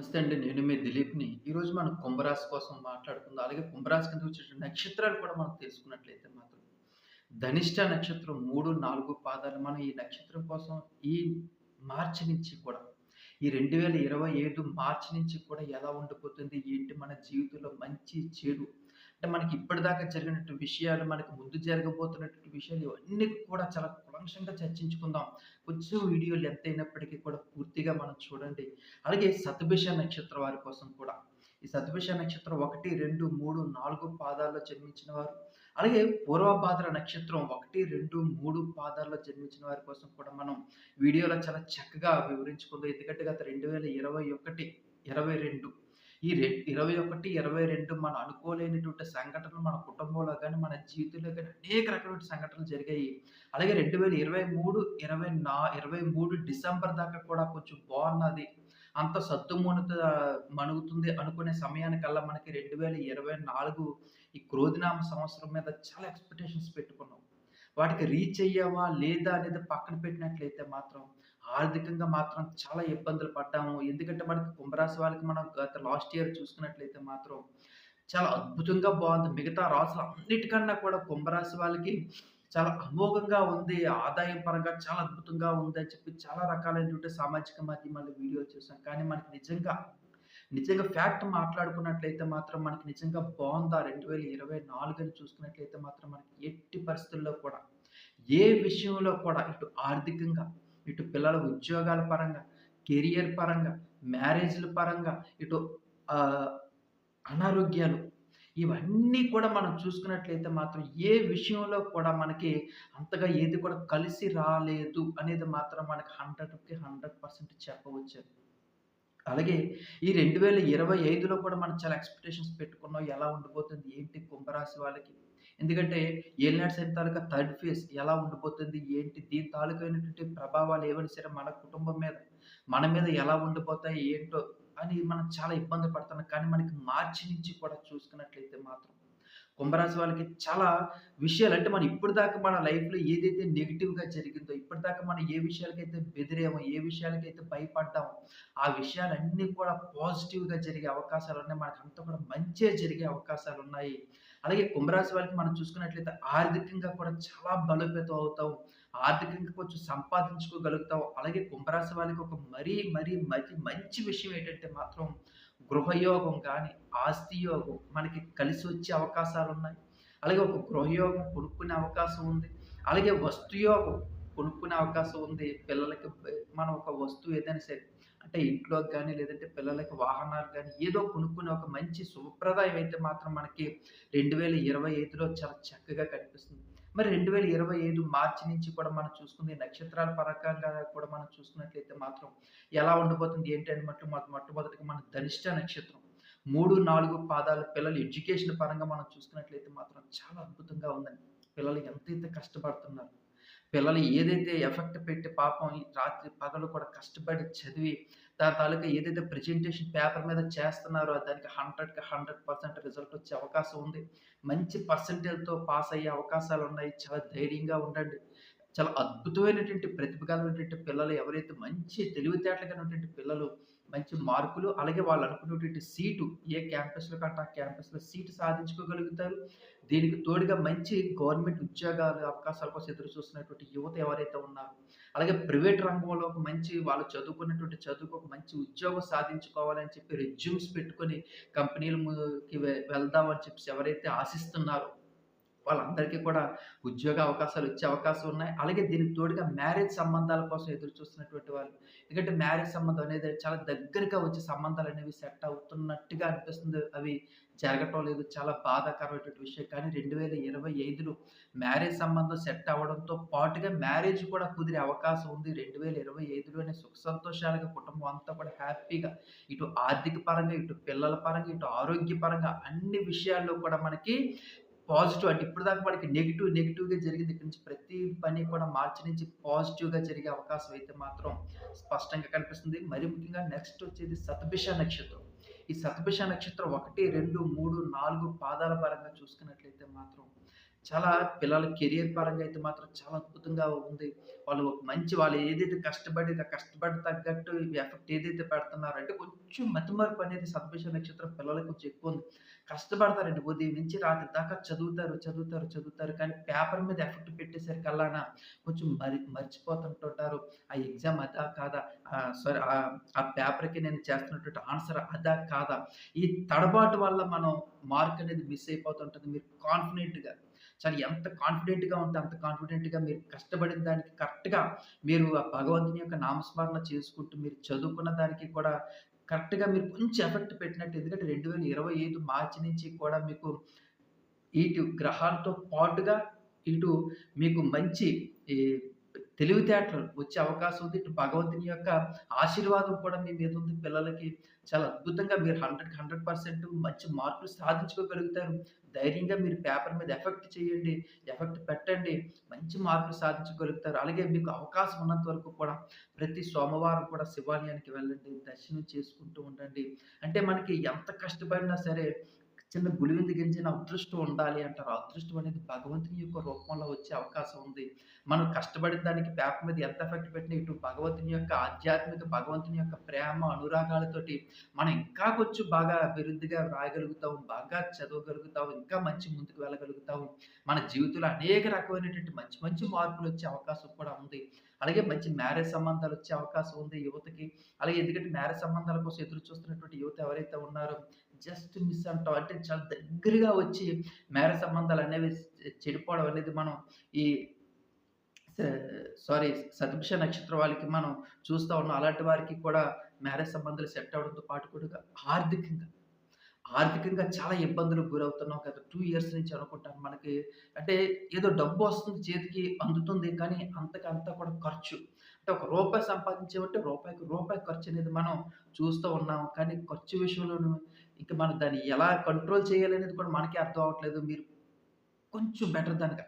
నమస్తే అండి. నేను మీ దిలీప్‌ని. ఈరోజు మనం కుంభరాశి కోసం మాట్లాడుకుందాం. అలాగే కుంభరాశి కింద వచ్చేటువంటి నక్షత్రాలు కూడా మనం తెలుసుకున్నట్లయితే మాత్రం ధనిష్ట నక్షత్రం 3, 4 పాదాలు మనం ఈ నక్షత్రం కోసం ఈ మార్చి నుంచి కూడా ఈ 2025 మార్చి నుంచి కూడా ఎలా ఉండిపోతుంది? ఏంటి మన జీవితంలో మంచి, చెడు అంటే మనకి ఇప్పటిదాకా జరిగినటువంటి విషయాలు, మనకు ముందు జరగబోతున్నటువంటి విషయాలు ఇవన్నీ కూడా చాలా కులంశంగా చర్చించుకుందాం. కొంచెం వీడియో లెంత్ అయినప్పటికీ కూడా పూర్తిగా మనం చూడండి. అలాగే సతభిష నక్షత్రం వారి కోసం కూడా. ఈ సతభిష నక్షత్రం 1, 2, 3, 4 పాదాల్లో జన్మించిన వారు. అలాగే పూర్వభాద్ర నక్షత్రం 1, 2, 3 పాదాల్లో జన్మించిన వారి కోసం కూడా మనం వీడియోలో చాలా చక్కగా వివరించుకుందాం. ఎందుకంటే గత 2021, 22 ఈ రె 21, 22 మనం అనుకోలేనటువంటి సంఘటనలు మన కుటుంబంలో కానీ మన జీవితంలో కానీ అనేక రకమైన సంఘటనలు జరిగాయి. అలాగే 2023, 24 23 డిసెంబర్ దాకా కూడా కొంచెం బాగున్నది అంత సత్తుమూనత మణుగుతుంది అనుకునే సమయానికల్లా మనకి 2024 ఈ క్రోధినామ సంవత్సరం మీద చాలా ఎక్స్‌పెక్టేషన్స్ పెట్టుకున్నాం. వాటికి రీచ్ అయ్యామా? లేదా? అనేది పక్కన పెట్టినట్లయితే మాత్రం ఆర్థికంగా మాత్రం చాలా ఇబ్బందులు పడ్డాము. ఎందుకంటే మనకి కుంభరాశి వాళ్ళకి మనం గత లాస్ట్ ఇయర్ చూసుకున్నట్లయితే మాత్రం చాలా అద్భుతంగా బాగుంది మిగతా రాసులన్నిటికన్నా కూడా కుంభరాశి వాళ్ళకి చాలా అమోఘంగా ఉంది. ఆదాయం పరంగా చాలా అద్భుతంగా ఉంది అని చెప్పి చాలా రకాలైనటువంటి సామాజిక మాధ్యమాల్లో వీడియో చూసాం. కానీ మనకి నిజంగా, నిజంగా ఫ్యాక్ట్ మాట్లాడుకున్నట్లయితే మాత్రం మనకి నిజంగా బావుందా? 2024 అని చూసుకున్నట్లయితే మాత్రం మనకి ఎట్టి పరిస్థితుల్లో కూడా ఏ విషయంలో కూడా ఇటు ఆర్థికంగా, ఇటు పిల్లల ఉద్యోగాల పరంగా, కెరియర్ పరంగా, మ్యారేజ్‌ల పరంగా, ఇటు అనారోగ్యాలు ఇవన్నీ కూడా మనం చూసుకున్నట్లయితే మాత్రం ఏ విషయంలో కూడా మనకి అంతగా ఏది కూడా కలిసి రాలేదు అనేది మాత్రం మనకి 100కి 100% చెప్పవచ్చు. అలాగే ఈ 2025లో కూడా మనం చాలా ఎక్స్‌పెక్టేషన్స్ పెట్టుకున్నాం. ఎలా ఉండిపోతుంది? ఏంటి? కుంభరాశి వాళ్ళకి. ఎందుకంటే ఏలినాటి సైన్ తాలూకా థర్డ్ ఫేజ్ ఎలా ఉండిపోతుంది? ఏంటి? దీని తాలూకైనటువంటి ప్రభావాలు ఏమైనా సరే మన కుటుంబం మీద, మన మీద ఎలా ఉండిపోతాయి? ఏంటో అని మనం చాలా ఇబ్బంది పడుతున్నాం. కానీ మనకి మార్చి నుంచి కూడా చూసుకున్నట్లయితే మాత్రం కుంభరాశి వాళ్ళకి చాలా విషయాలు అంటే మనం ఇప్పటిదాకా మన లైఫ్‌లో ఏదైతే నెగిటివ్గా జరిగిందో, ఇప్పటిదాకా మనం ఏ విషయాలకైతే బెదిరేమో ఏ విషయాలకైతే భయపడ్డామో, ఆ విషయాలన్నీ కూడా పాజిటివ్‌గా జరిగే అవకాశాలు ఉన్నాయి మనకు అంతా కూడా మంచిగా జరిగే అవకాశాలు ఉన్నాయి అలాగే కుంభరాశి వాళ్ళకి మనం చూసుకున్నట్లయితే ఆర్థికంగా కూడా చాలా బలోపేతం అవుతాం. ఆర్థికంగా కొంచెం సంపాదించుకోగలుగుతాం. అలాగే కుంభరాశి వాళ్ళకి ఒక మరీ, మరీ మంచి మంచి విషయం ఏంటంటే మాత్రం గృహయోగం కానీ ఆస్తి యోగం మనకి కలిసి వచ్చే అవకాశాలు ఉన్నాయి అలాగే ఒక గృహయోగం కొనుక్కునే అవకాశం ఉంది. అలాగే వస్తుయోగం కొనుక్కునే అవకాశం ఉంది. పిల్లలకి మనం ఒక వస్తువు ఏదైనా సరే అంటే ఇంట్లోకి కానీ లేదంటే పిల్లలకి వాహనాలు కానీ ఏదో కొనుక్కునే ఒక మంచి శుభప్రదాయం అయితే మాత్రం మనకి 2025లో చాలా చక్కగా కనిపిస్తుంది. మరి 2025 మార్చి నుంచి కూడా మనం చూసుకుంది నక్షత్రాల పరంగా కూడా మనం చూసుకున్నట్లయితే మాత్రం ఎలా ఉండబోతుంది? ఏంటంటే మట్టు మొట్టమొదటిగా మన ధనిష్ట నక్షత్రం 3, 4 పాదాల పిల్లలు ఎడ్యుకేషన్ పరంగా మనం చూసుకున్నట్లయితే మాత్రం చాలా అద్భుతంగా ఉందండి. పిల్లలు ఎంతైతే కష్టపడుతున్నారు. పిల్లలు ఏదైతే ఎఫెక్ట్ పెట్టి పాపం రాత్రి పగలు కూడా కష్టపడి చదివి దాని తాలూకా ఏదైతే ప్రెజెంటేషన్ పేపర్ మీద చేస్తున్నారో దానికి 100కి 100% రిజల్ట్ వచ్చే అవకాశం ఉంది. మంచి పర్సెంటేజ్‌తో పాస్ అయ్యే అవకాశాలు ఉన్నాయి చాలా ధైర్యంగా ఉండండి. చాలా అద్భుతమైనటువంటి ప్రతిభ కలిగినటువంటి పిల్లలు ఎవరైతే మంచి తెలివితేటలు కలిగినటువంటి పిల్లలు మంచి మార్కులు అలాగే వాళ్ళు అనుకున్నటువంటి సీటు ఏ క్యాంపస్‌లో కంటే ఆ క్యాంపస్‌లో సీటు సాధించుకోగలుగుతారు. దీనికి తోడుగా మంచి గవర్నమెంట్ ఉద్యోగాలు అవకాశాల కోసం ఎదురు చూస్తున్నటువంటి యువత ఎవరైతే ఉన్నారో, అలాగే ప్రైవేట్ రంగంలో ఒక మంచి వాళ్ళు చదువుకున్నటువంటి చదువుకు ఒక మంచి ఉద్యోగం సాధించుకోవాలని చెప్పి రెజ్యూమ్స్ పెట్టుకొని కంపెనీల వెళ్దామని చెప్పి ఎవరైతే ఆశిస్తున్నారో వాళ్ళందరికీ కూడా ఉద్యోగ అవకాశాలు వచ్చే అవకాశం ఉన్నాయి. అలాగే దీనికి తోడుగా మ్యారేజ్ సంబంధాల కోసం ఎదురు చూస్తున్నటువంటి వాళ్ళు ఎందుకంటే మ్యారేజ్ సంబంధం అనేది చాలా దగ్గరగా వచ్చే సంబంధాలు అనేవి సెట్ అవుతున్నట్టుగా అనిపిస్తుంది. అవి జరగటం లేదు. చాలా బాధాకరమైనటువంటి విషయం. కానీ 2025లో మ్యారేజ్ సంబంధం సెట్ అవ్వడంతో పాటుగా మ్యారేజ్ కూడా కుదిరే అవకాశం ఉంది. 2025లోనే సుఖ సంతోషాలుగా కుటుంబం అంతా కూడా హ్యాపీగా ఇటు ఆర్థిక పరంగా, ఇటు పిల్లల పరంగా, ఇటు ఆరోగ్య పరంగా అన్ని విషయాల్లో కూడా మనకి పాజిటివ్ అంటే ఇప్పటిదాకా మనకి నెగిటివ్ నెగిటివ్గా జరిగింది. ఇక్కడ నుంచి ప్రతి పని కూడా మార్చి నుంచి పాజిటివ్‌గా జరిగే అవకాశం అయితే మాత్రం స్పష్టంగా కనిపిస్తుంది. మరి ముఖ్యంగా నెక్స్ట్ వచ్చేది సతభిష నక్షత్రం. ఈ సతభిష నక్షత్రం 1, 2, 3, 4 పాదాల పరంగా చూసుకున్నట్లయితే మాత్రం చాలా పిల్లల కెరియర్ పరంగా అయితే మాత్రం చాలా అద్భుతంగా ఉంది. వాళ్ళు ఒక మంచి వాళ్ళు ఏదైతే కష్టపడి కష్టపడి తగ్గట్టు ఎఫెక్ట్ ఏదైతే పెడుతున్నారో అంటే కొంచెం మతిమరుపు అనేది శతభిష నక్షత్రం పిల్లలకి కొంచెం ఎక్కువుంది. కష్టపడతారండి ఉదయం నుంచి రాత్రి దాకా చదువుతారు, చదువుతారు, చదువుతారు. కానీ పేపర్ మీద ఎఫెక్ట్ పెట్టేసరికి పెట్టేసరికల్లాన కొంచెం మరి మర్చిపోతుంటుంటారు. ఆ ఎగ్జామ్ అదా కాదా? సారీ ఆ పేపర్‌కి నేను చేస్తున్నటువంటి ఆన్సర్ అదా కాదా? ఈ తడబాటు వల్ల మనం మార్క్ అనేది మిస్ అయిపోతుంటుంది మీరు కాన్ఫిడెంట్‌గా చాలా ఎంత కాన్ఫిడెంట్‌గా ఉంటే అంత కాన్ఫిడెంట్‌గా మీరు కష్టపడిన దానికి కరెక్ట్‌గా మీరు ఆ భగవంతుని యొక్క నామస్మరణ చేసుకుంటూ మీరు చదువుకున్న దానికి కూడా కరెక్ట్‌గా మీరు కొంచెం ఎఫెక్ట్ పెట్టినట్టు. ఎందుకంటే 2025 మార్చి నుంచి కూడా మీకు ఇటు గ్రహాలతో పాటుగా ఇటు మీకు మంచి ఈ తెలివితేటలు వచ్చే అవకాశం ఉంది. ఇటు భగవంతుని యొక్క ఆశీర్వాదం కూడా మీ మీద ఉంది. పిల్లలకి చాలా అద్భుతంగా మీరు 100కి 100% మంచి మార్కులు సాధించుకోగలుగుతారు. ధైర్యంగా మీరు పేపర్ మీద ఎఫెక్ట్ చేయండి. ఎఫెక్ట్ పెట్టండి. మంచి మార్కులు సాధించగలుగుతారు. అలాగే మీకు అవకాశం ఉన్నంత వరకు కూడా ప్రతి సోమవారం కూడా శివాలయానికి వెళ్ళండి. దర్శనం చేసుకుంటూ ఉండండి. అంటే మనకి ఎంత కష్టపడినా సరే చిన్న గుళివింద గింజన అదృష్టం ఉండాలి అంటారు. అదృష్టం అనేది భగవంతుని యొక్క రూపంలో వచ్చే అవకాశం ఉంది. మనం కష్టపడిన దానికి పేపర్ మీద ఎంత ఎఫెక్ట్ పెట్టినా ఇటు భగవంతుని యొక్క ఆధ్యాత్మిక భగవంతుని యొక్క ప్రేమ, అనురాగాలతోటి మనం ఇంకా కొంచెం బాగా అభివృద్ధిగా రాయగలుగుతాం. బాగా చదవగలుగుతాం. ఇంకా మంచి ముందుకు వెళ్ళగలుగుతాం. మన జీవితంలో అనేక రకమైనటువంటి మంచి మంచి మార్పులు వచ్చే అవకాశం కూడా ఉంది. అలాగే మంచి మ్యారేజ్ సంబంధాలు వచ్చే అవకాశం ఉంది యువతకి. అలాగే ఎందుకంటే మ్యారేజ్ సంబంధాల కోసం ఎదురు చూస్తున్నటువంటి యువత ఎవరైతే ఉన్నారో జస్ట్ మిస్ అంటాం. అంటే చాలా దగ్గరగా వచ్చి మ్యారేజ్ సంబంధాలు అనేవి చెడిపోవడం అనేది మనం ఈ సారీ శతభిష నక్షత్రం వాళ్ళకి మనం చూస్తూ ఉన్నాం. అలాంటి వారికి కూడా మ్యారేజ్ సంబంధాలు సెట్ అవ్వడంతో పాటు కూడా ఆర్థికంగా, ఆర్థికంగా చాలా ఇబ్బందులకు గురవుతున్నాం గత టూ ఇయర్స్ నుంచి అనుకుంటాను. మనకి అంటే ఏదో డబ్బు వస్తుంది చేతికి అందుతుంది. కానీ అంతకంతా కూడా ఖర్చు. అంటే ఒక రూపాయి సంపాదించేవంటే రూపాయికి రూపాయి ఖర్చు అనేది మనం చూస్తూ ఉన్నాం. కానీ ఖర్చు విషయంలోనూ ఇంకా మనం దాన్ని ఎలా కంట్రోల్ చేయాలనేది కూడా మనకే అర్థం అవ్వట్లేదు. మీరు కొంచెం బెటర్ దానిగా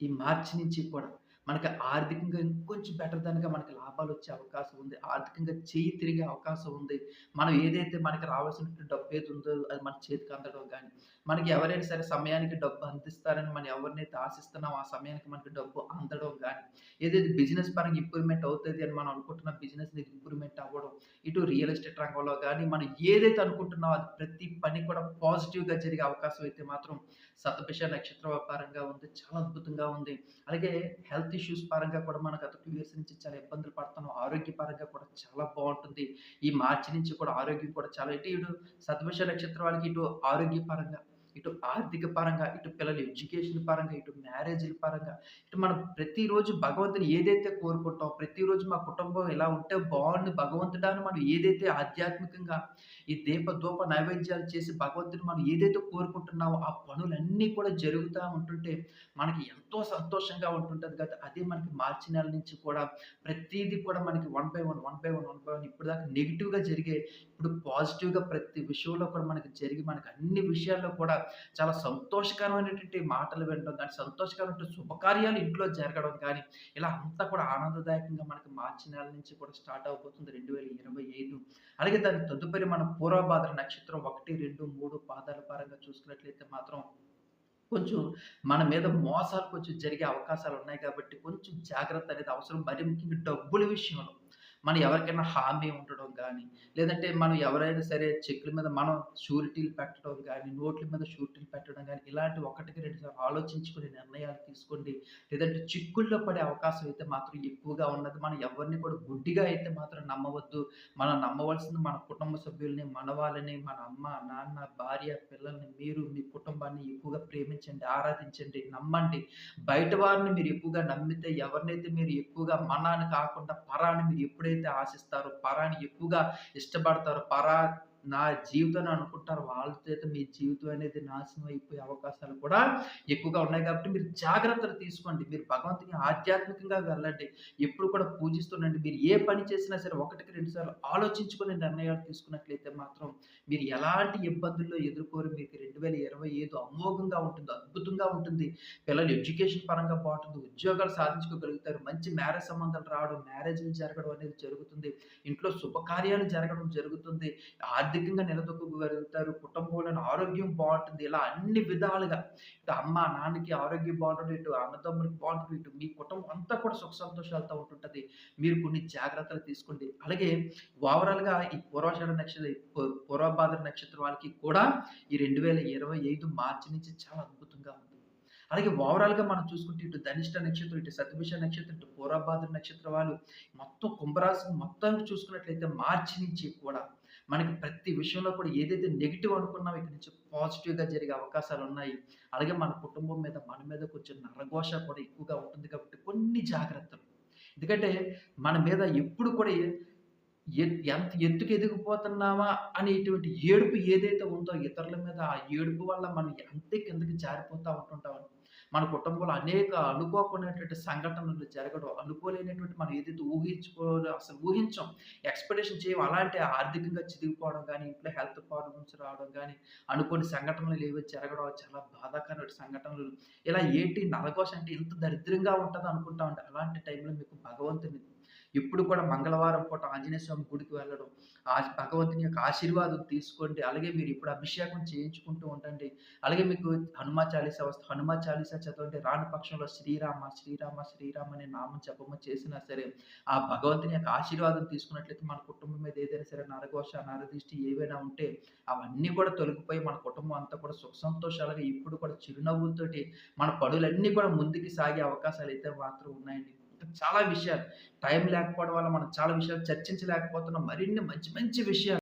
ఈ మార్చి నుంచి కూడా మనకి ఆర్థికంగా ఇంకొంచెం బెటర్ దానిగా మనకి లాభాలు వచ్చే అవకాశం ఉంది. ఆర్థికంగా చేయి తిరిగే అవకాశం ఉంది. మనం ఏదైతే మనకి రావాల్సినటువంటి డబ్బేదుందో అది మన చేతికి అందడం కానీ మనకి ఎవరైనా సరే సమయానికి డబ్బు అందిస్తారని మనం ఎవరినైతే ఆశిస్తున్నామో ఆ సమయానికి మనకి డబ్బు అందడం కానీ ఏదైతే బిజినెస్ పరంగా ఇంప్రూవ్‌మెంట్ అవుతుంది అని మనం అనుకుంటున్న బిజినెస్ ఇంప్రూవ్‌మెంట్ అవ్వడం, ఇటు రియల్ ఎస్టేట్ రంగంలో కానీ మనం ఏదైతే అనుకుంటున్నామో అది ప్రతి పని కూడా పాజిటివ్‌గా జరిగే అవకాశం అయితే మాత్రం శతభిష నక్షత్ర వ్యాపారంగా ఉంది. చాలా అద్భుతంగా ఉంది. అలాగే హెల్త్ ఇష్యూస్ పరంగా కూడా మనం గత 2 ఇయర్స్ నుంచి చాలా ఇబ్బందులు పడుతున్నాం. ఆరోగ్య పరంగా కూడా చాలా బాగుంటుంది ఈ మార్చి నుంచి కూడా ఆరోగ్యం కూడా చాలా అంటే ఇటు సద్వశ నక్షత్రం వాళ్ళకి ఇటు ఆరోగ్య పరంగా, ఇటు ఆర్థిక పరంగా, ఇటు పిల్లల ఎడ్యుకేషన్ పరంగా, ఇటు మ్యారేజ్‌ల పరంగా, ఇటు మనం ప్రతిరోజు భగవంతుని ఏదైతే కోరుకుంటాం ప్రతిరోజు మా కుటుంబం ఇలా ఉంటే బాగుంది భగవంతుడాని మనం ఏదైతే ఆధ్యాత్మికంగా ఈ దీప, దూప నైవేద్యాలు చేసి భగవంతుని మనం ఏదైతే కోరుకుంటున్నామో ఆ పనులన్నీ కూడా జరుగుతూ ఉంటుంటే మనకి ఎంతో సంతోషంగా ఉంటుంటుంది కదా! అదే మనకి మార్చి నెల నుంచి కూడా ప్రతిదీ కూడా మనకి one by one, one by one, one by one ఇప్పటిదాకా నెగెటివ్‌గా జరిగే ఇప్పుడు పాజిటివ్‌గా ప్రతి విషయంలో కూడా మనకి జరిగి మనకి అన్ని విషయాల్లో కూడా చాలా సంతోషకరమైనటువంటి మాటలు వినడం కానీ సంతోషకరమైన శుభకార్యాలు ఇంట్లో జరగడం కానీ ఇలా అంతా కూడా ఆనందదాయకంగా మనకి మార్చి నెల నుంచి కూడా స్టార్ట్ అవ్వబోతుంది 2025. అలాగే దాని తదుపరి మన పూర్వభాద్ర నక్షత్రం 1, 2, 3 పాదాల పరంగా చూసుకున్నట్లయితే మాత్రం కొంచెం మన మీద మోసాలు కొంచెం జరిగే అవకాశాలు ఉన్నాయి కాబట్టి కొంచెం జాగ్రత్త అనేది అవసరం. మరి ముఖ్యంగా డబ్బుల విషయంలో. మనం ఎవరికైనా హామీ ఉండడం కానీ లేదంటే మనం ఎవరైనా సరే చెక్కుల మీద మనం షూరిటీలు పెట్టడం కానీ నోట్ల మీద షూరిటీలు పెట్టడం కానీ ఇలాంటి ఒకటికి రెండు సార్లు ఆలోచించుకుని నిర్ణయాలు తీసుకోండి. లేదంటే చిక్కుల్లో పడే అవకాశం అయితే మాత్రం ఎక్కువగా ఉన్నది. మనం ఎవరిని కూడా గుడ్డిగా అయితే మాత్రం నమ్మవద్దు. మనం నమ్మవలసింది మన కుటుంబ సభ్యుల్ని, మన వాళ్ళని, మన అమ్మ, నాన్న, భార్య, పిల్లల్ని, మీరు మీ కుటుంబాన్ని ఎక్కువగా ప్రేమించండి, ఆరాధించండి, నమ్మండి. బయట వారిని మీరు ఎక్కువగా నమ్మితే ఎవరినైతే మీరు ఎక్కువగా మనాన్ని కాకుండా పరాన్ని మీరు ఎప్పుడైతే ఆశిస్తారో, పరాని ఎక్కువగా ఇష్టపడతారో, పరా నా జీవితం అని అనుకుంటారో వాళ్ళ చేత మీ జీవితం అనేది నాశనం అయిపోయే అవకాశాలు కూడా ఎక్కువగా ఉన్నాయి కాబట్టి మీరు జాగ్రత్తలు తీసుకోండి. మీరు భగవంతుని ఆధ్యాత్మికంగా వెళ్ళండి. ఎప్పుడు కూడా పూజిస్తుండండి. మీరు ఏ పని చేసినా సరే ఒకటికి రెండు సార్లు ఆలోచించుకొని నిర్ణయాలు తీసుకున్నట్లయితే మాత్రం మీరు ఎలాంటి ఇబ్బందుల్లో ఎదుర్కోరు. మీకు 2025 అమోఘంగా ఉంటుంది. అద్భుతంగా ఉంటుంది. పిల్లలు ఎడ్యుకేషన్ పరంగా బాగుంటుంది ఉద్యోగాలు సాధించుకోగలుగుతారు. మంచి మ్యారేజ్ సంబంధాలు రావడం, మ్యారేజ్‌లు జరగడం అనేది జరుగుతుంది. ఇంట్లో శుభకార్యాలు జరగడం జరుగుతుంది. ఆర్థికంగా నిలదొక్కగలుగుతారు. కుటుంబంలో ఆరోగ్యం బాగుంటుంది ఇలా అన్ని విధాలుగా ఇటు అమ్మ, నాన్నకి ఆరోగ్యం బాగుంటుంది ఇటు అన్నదమ్ములకి బాగుంటుంది ఇటు మీ కుటుంబం అంతా కూడా సుఖ సంతోషాలతో ఉంటుంటుంది మీరు కొన్ని జాగ్రత్తలు తీసుకోండి. అలాగే ఓవరాల్‌గా ఈ పూర్వాషాఢ నక్షత్ర పూర్వభాద్ర నక్షత్రం వాళ్ళకి కూడా ఈ 2025 మార్చి నుంచి చాలా అద్భుతంగా ఉంది. అలాగే ఓవరాల్‌గా మనం చూసుకుంటే ఇటు ధనిష్ట నక్షత్రం, ఇటు శతభిష నక్షత్రం, ఇటు పూర్వభాద్ర నక్షత్రం వాళ్ళు మొత్తం కుంభరాశి మొత్తానికి చూసుకున్నట్లయితే మార్చి నుంచి కూడా మనకి ప్రతి విషయంలో కూడా ఏదైతే నెగిటివ్ అనుకున్నామో ఇక్కడి నుంచి పాజిటివ్‌గా జరిగే అవకాశాలు ఉన్నాయి అలాగే మన కుటుంబం మీద, మన మీద కొంచెం నరఘోష కూడా ఎక్కువగా ఉంటుంది కాబట్టి కొన్ని జాగ్రత్తలు. ఎందుకంటే మన మీద ఎప్పుడు కూడా ఎ ఎంత ఎత్తుకు ఎదిగిపోతున్నావా అనేటువంటి ఏడుపు ఏదైతే ఉందో ఇతరుల మీద ఆ ఏడుపు వల్ల మనం అంతే కిందకి జారిపోతూ ఉంటుంటామని. మన కుటుంబంలో అనేక అనుకోకునేటువంటి సంఘటనలు జరగడం, అనుకోలేనటువంటి మనం ఏదైతే ఊహించుకోవాలి అసలు ఊహించం. ఎక్స్‌పెక్టేషన్ చేయం. అలాంటి ఆర్థికంగా చిదిగిపోవడం కానీ ఇంట్లో హెల్త్ ప్రాబ్లమ్స్ రావడం కానీ అనుకోని సంఘటనలు ఏవో జరగడం చాలా బాధాకరమైన సంఘటనలు. ఇలా ఏంటి నరఘోష అంటే ఇంత దరిద్రంగా ఉంటదా అనుకుంటామండి. అలాంటి టైంలో మీకు భగవంతుని ఇప్పుడు కూడా మంగళవారం పూట ఆంజనేయ స్వామి గుడికి వెళ్ళడం, ఆ భగవంతుని యొక్క ఆశీర్వాదం తీసుకోండి. అలాగే మీరు ఇప్పుడు అభిషేకం చేయించుకుంటూ ఉండండి. అలాగే మీకు హనుమా చాలీసా వస్తే హనుమా చాలీసా చదవండి. రాని పక్షంలో శ్రీరామ, శ్రీరామ, శ్రీరామ అనే నామం జపము చేసినా సరే, ఆ భగవంతుని యొక్క ఆశీర్వాదం తీసుకున్నట్లయితే మన కుటుంబం మీద ఏదైనా సరే నరఘోష, నరదృష్టి ఏవైనా ఉంటే అవన్నీ కూడా తొలగిపోయి మన కుటుంబం అంతా కూడా సుఖ సంతోషాలుగా ఇప్పుడు కూడా చిరునవ్వులతోటి మన పనులన్నీ కూడా ముందుకు సాగే అవకాశాలు అయితే మాత్రం ఉన్నాయండి. చాలా విషయాలు టైం లేకపోవడం వల్ల మనం చాలా విషయాలు చర్చించలేకపోతున్నాం. మరిన్ని మంచి మంచి విషయాలు